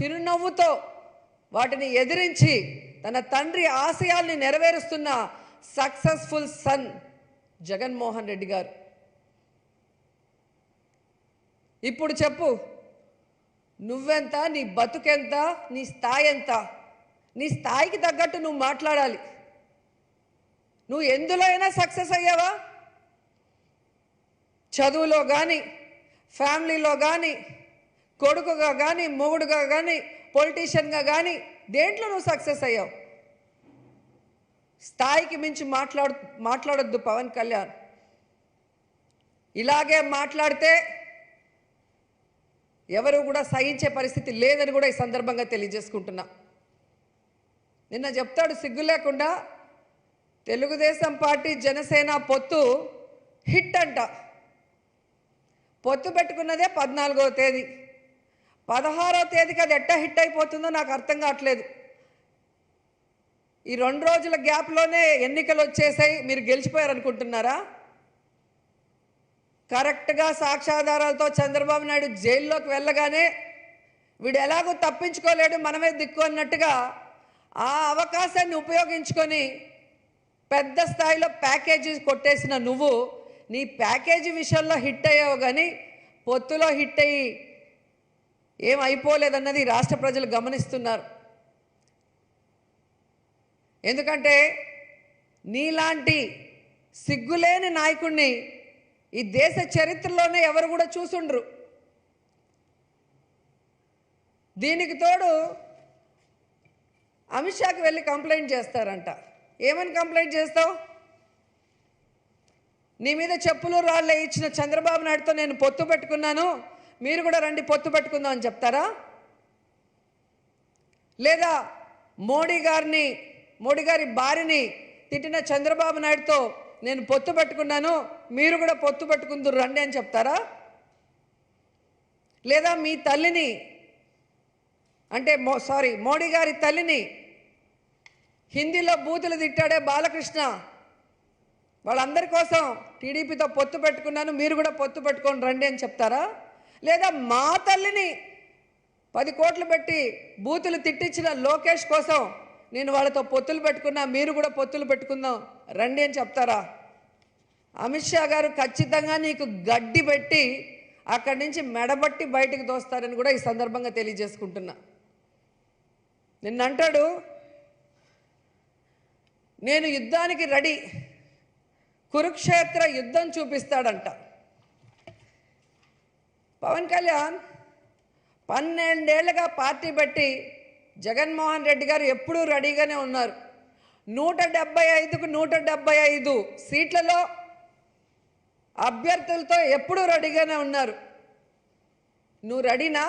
చిరునవ్వుతో వాటిని ఎదిరించి తన తండ్రి ఆశయాల్ని నెరవేరుస్తున్న సక్సెస్ఫుల్ సన్ జగన్మోహన్ రెడ్డి గారు. ఇప్పుడు చెప్పు నువ్వెంత నీ బతుకెంత నీ స్థాయి ఎంత నీ స్థాయికి తగ్గట్టు నువ్వు మాట్లాడాలి. నువ్వు ఎందులో అయినా సక్సెస్ అయ్యావా? చదువులో కానీ ఫ్యామిలీలో కానీ కొడుకుగా కానీ మొగుడుగా కానీ పొలిటీషియన్గా కానీ దేంట్లో నువ్వు సక్సెస్ అయ్యావు? స్థాయికి మించి మాట్లాడు మాట్లాడొద్దు పవన్ కళ్యాణ్. ఇలాగే మాట్లాడితే ఎవరు కూడా సహించే పరిస్థితి లేదని కూడా ఈ సందర్భంగా తెలియజేసుకుంటున్నా. నిన్న చెప్తాడు సిగ్గు లేకుండా తెలుగుదేశం పార్టీ జనసేన పొత్తు హిట్ అంట. పొత్తు పెట్టుకున్నదే పద్నాలుగో తేదీ. పదహారో తేదీకి అది ఎట్ట హిట్ అయిపోతుందో నాకు అర్థం కావట్లేదు. ఈ రెండు రోజుల గ్యాప్లోనే ఎన్నికలు వచ్చేసాయి. మీరు గెలిచిపోయారు అనుకుంటున్నారా కరెక్ట్గా సాక్ష్యాధారాలతో చంద్రబాబు నాయుడు జైల్లోకి వెళ్ళగానే వీడు ఎలాగో తప్పించుకోలేడు మనమే దిక్కు అన్నట్టుగా ఆ అవకాశాన్ని ఉపయోగించుకొని పెద్ద స్థాయిలో ప్యాకేజీ కొట్టేసిన నువ్వు నీ ప్యాకేజీ విషయంలో హిట్ అయ్యావు కానీ పొత్తులో హిట్ అయ్యి ఏం అయిపోలేదన్నది రాష్ట్ర ప్రజలు గమనిస్తున్నారు. ఎందుకంటే నీలాంటి సిగ్గులేని నాయకుడిని ఈ దేశ చరిత్రలోనే ఎవరు కూడా చూసుండ్రు. దీనికి తోడు అమిత్ షాకి వెళ్ళి కంప్లైంట్ చేస్తారంట. ఏమని కంప్లైంట్ చేస్తావు? నీ మీద చెప్పులు రాళ్ళే ఇచ్చిన చంద్రబాబు నాయుడుతో నేను పొత్తు పెట్టుకున్నాను. మీరు కూడా రండి పొత్తు పెట్టుకుందాం అని చెప్తారా? లేదా మోడీ గారిని మోడీ గారి భార్యని తిట్టిన చంద్రబాబు నాయుడుతో నేను పొత్తు పెట్టుకున్నాను మీరు కూడా పొత్తు పెట్టుకుందరు రండి అని చెప్తారా? లేదా మీ తల్లిని అంటే మో సారీ మోడీ గారి తల్లిని హిందీలో బూతులు తిట్టాడే బాలకృష్ణ వాళ్ళందరి కోసం టీడీపీతో పొత్తు పెట్టుకున్నాను మీరు కూడా పొత్తు పెట్టుకొని రండి అని చెప్తారా? లేదా మా తల్లిని పది కోట్లు పెట్టి బూతులు తిట్టించిన లోకేష్ కోసం నేను వాళ్ళతో పొత్తులు పెట్టుకున్నా మీరు కూడా పొత్తులు పెట్టుకుందాం రండి అని చెప్తారా? అమిత్ షా గారు ఖచ్చితంగా నీకు గడ్డి పెట్టి అక్కడి నుంచి మెడబట్టి బయటికి తోస్తారని కూడా ఈ సందర్భంగా తెలియజేసుకుంటున్నా. నిన్న అంటాడు నేను యుద్ధానికి రెడీ కురుక్షేత్ర యుద్ధం చూపిస్తాడంట. పవన్ కళ్యాణ్ పన్నెండేళ్ళుగా పార్టీ పెట్టి జగన్మోహన్ రెడ్డి గారు ఎప్పుడూ రెడీగానే ఉన్నారు. నూట డెబ్బై ఐదుకు నూట డెబ్బై ఐదు సీట్లలో అభ్యర్థులతో ఎప్పుడూ రెడీగానే ఉన్నారు. నువ్వు రెడీనా?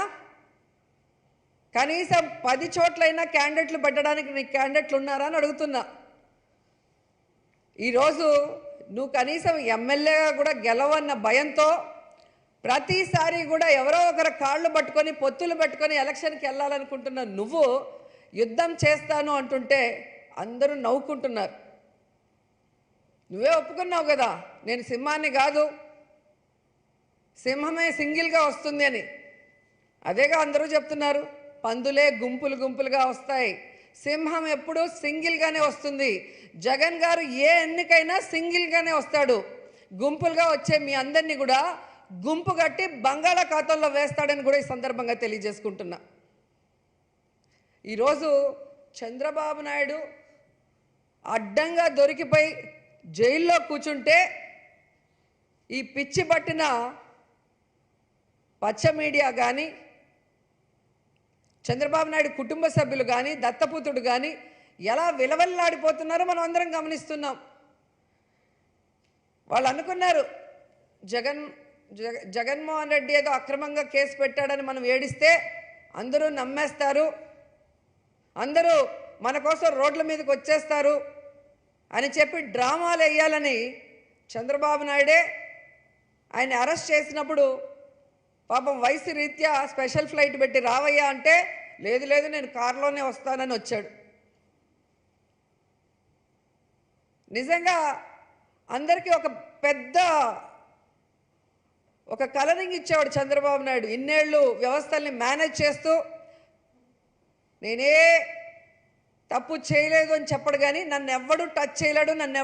కనీసం పది చోట్లైనా క్యాండిడేట్లు పెట్టడానికి నీకు క్యాండిడేట్లు ఉన్నారా అని అడుగుతున్నా. ఈరోజు నువ్వు కనీసం ఎమ్మెల్యేగా కూడా గెలవన్న భయంతో ప్రతిసారి కూడా ఎవరో ఒకరు కాళ్ళు పట్టుకొని పొత్తులు పట్టుకొని ఎలక్షన్కి వెళ్ళాలనుకుంటున్న నువ్వు యుద్ధం చేస్తాను అంటుంటే అందరూ నవ్వుకుంటున్నారు. నువ్వే ఒప్పుకున్నావు కదా నేను సింహాన్ని కాదు. సింహమే సింగిల్గా వస్తుంది అని. అదేగా అందరూ చెప్తున్నారు పందులే గుంపులు గుంపులుగా వస్తాయి. సింహం ఎప్పుడూ సింగిల్గానే వస్తుంది. జగన్ గారు ఏ ఎన్నికైనా సింగిల్గానే వస్తాడు. గుంపులుగా వచ్చే మీ అందరినీ కూడా గుంపు కట్టి బంగాళాఖాతంలో వేస్తాడని కూడా ఈ సందర్భంగా తెలియజేసుకుంటున్నా. ఈరోజు చంద్రబాబు నాయుడు అడ్డంగా దొరికిపోయి జైల్లో కూర్చుంటే ఈ పిచ్చి పట్టిన పచ్చ మీడియా కానీ చంద్రబాబు నాయుడు కుటుంబ సభ్యులు కానీ దత్తపుత్రుడు కానీ ఎలా విలవల్లాడిపోతున్నారో మనం అందరం గమనిస్తున్నాం. వాళ్ళు అనుకున్నారు జగన్ జగ జగన్మోహన్ రెడ్డి ఏదో అక్రమంగా కేసు పెట్టాడని మనం ఏడిస్తే అందరూ నమ్మేస్తారు. అందరూ మన కోసం రోడ్ల మీదకి వచ్చేస్తారు అని చెప్పి డ్రామాలు వేయాలని చంద్రబాబు నాయుడే ఆయన అరెస్ట్ చేసినప్పుడు పాపం వయసు రీత్యా స్పెషల్ ఫ్లైట్ పెట్టి రావయ్యా అంటే లేదు లేదు నేను కారులోనే వస్తానని వచ్చాడు. నిజంగా అందరికీ ఒక పెద్ద ఒక కలరింగ్ ఇచ్చేవాడు చంద్రబాబు నాయుడు. ఇన్నేళ్ళు వ్యవస్థల్ని మేనేజ్ చేస్తూ నేనే తప్పు చేయలేదు అని చెప్పడు కానీ నన్ను ఎవ్వడు టచ్ చేయలేడు నన్ను